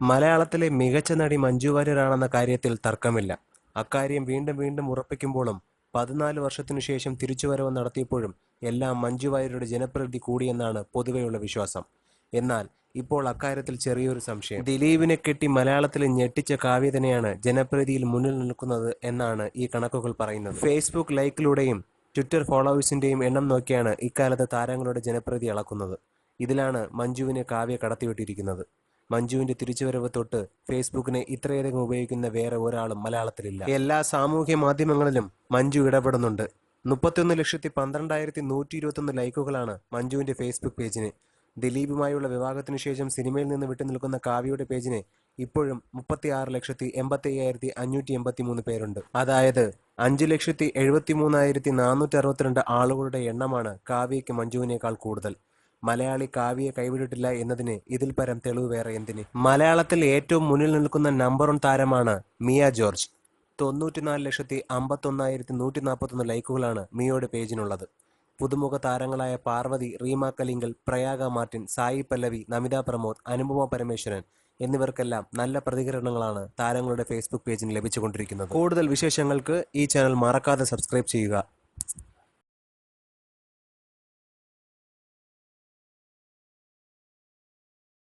മലയാളത്തിലെ മികച്ച നടി മഞ്ജു വാര്യരാണെന്ന കാര്യത്തിൽ തർക്കമില്ല. അക്കാര്യം വീണ്ടും വീണ്ടും ഉറപ്പിക്കുമ്പോഴും പതിനാല് വർഷത്തിനു ശേഷം തിരിച്ചുവരവ് നടത്തിയപ്പോഴും എല്ലാം മഞ്ജു വാര്യരുടെ ജനപ്രീതി കൂടിയെന്നാണ് പൊതുവെയുള്ള വിശ്വാസം. എന്നാൽ ഇപ്പോൾ അക്കാര്യത്തിൽ ചെറിയൊരു സംശയം. ദിലീപിനെ കെട്ടി മലയാളത്തിൽ ഞെട്ടിച്ച കാവ്യ തന്നെയാണ് ജനപ്രീതിയിൽ മുന്നിൽ നിൽക്കുന്നത് എന്നാണ് ഈ കണക്കുകൾ പറയുന്നത്. ഫേസ്ബുക്ക് ലൈക്കിലൂടെയും ട്വിറ്റർ ഫോളോവേഴ്സിന്റെയും എണ്ണം നോക്കിയാണ് ഇക്കാലത്ത് താരങ്ങളുടെ ജനപ്രീതി അളക്കുന്നത്. ഇതിലാണ് മഞ്ജുവിനെ കാവ്യ കടത്തിവിട്ടിരിക്കുന്നത്. മഞ്ജുവിന്റെ തിരിച്ചുവരവ് തൊട്ട് ഫേസ്ബുക്കിനെ ഇത്രയധികം ഉപയോഗിക്കുന്ന വേറെ ഒരാളും മലയാളത്തിലില്ല. എല്ലാ സാമൂഹ്യ മാധ്യമങ്ങളിലും മഞ്ജു ഇടപെടുന്നുണ്ട്. മുപ്പത്തിയൊന്ന് ലക്ഷത്തി പന്ത്രണ്ടായിരത്തി നൂറ്റി ഇരുപത്തൊന്ന് ലൈക്കുകളാണ് മഞ്ജുവിന്റെ ഫേസ്ബുക്ക് പേജിന്. ദിലീപുമായുള്ള വിവാഹത്തിനു ശേഷം സിനിമയിൽ നിന്ന് വിട്ടുനിൽക്കുന്ന കാവ്യയുടെ പേജിന് ഇപ്പോഴും മുപ്പത്തി ആറ് ലക്ഷത്തി എൺപത്തി അയ്യായിരത്തി അഞ്ഞൂറ്റി എൺപത്തി മൂന്ന് പേരുണ്ട്. അതായത് അഞ്ച് ലക്ഷത്തി എഴുപത്തി മൂന്നായിരത്തി നാനൂറ്റി അറുപത്തിരണ്ട് ആളുകളുടെ എണ്ണമാണ് കാവ്യയ്ക്ക് മഞ്ജുവിനേക്കാൾ കൂടുതൽ. മലയാളി കാവ്യയെ കൈവിട്ടിട്ടില്ല എന്നതിന് ഇതിൽ പരം തെളിവ് വേറെ എന്തിന്? മലയാളത്തിൽ ഏറ്റവും മുന്നിൽ നിൽക്കുന്ന നമ്പർ വൺ താരമാണ് മിയ ജോർജ്. തൊണ്ണൂറ്റിനാല് ലക്ഷത്തി അമ്പത്തൊന്നായിരത്തി നൂറ്റി നാൽപ്പത്തൊന്ന് ലൈക്കുകളാണ് മിയോയുടെ പേജിനുള്ളത്. പുതുമുഖ താരങ്ങളായ പാർവതി റീമ കലിംഗൽ പ്രയാഗ മാർട്ടിൻ സായി പല്ലവി നമിത പ്രമോദ് അനുപമ പരമേശ്വരൻ എന്നിവർക്കെല്ലാം നല്ല പ്രതികരണങ്ങളാണ് താരങ്ങളുടെ ഫേസ്ബുക്ക് പേജിന് ലഭിച്ചുകൊണ്ടിരിക്കുന്നത്. കൂടുതൽ വിശേഷങ്ങൾക്ക് ഈ ചാനൽ മറക്കാതെ സബ്സ്ക്രൈബ് ചെയ്യുക.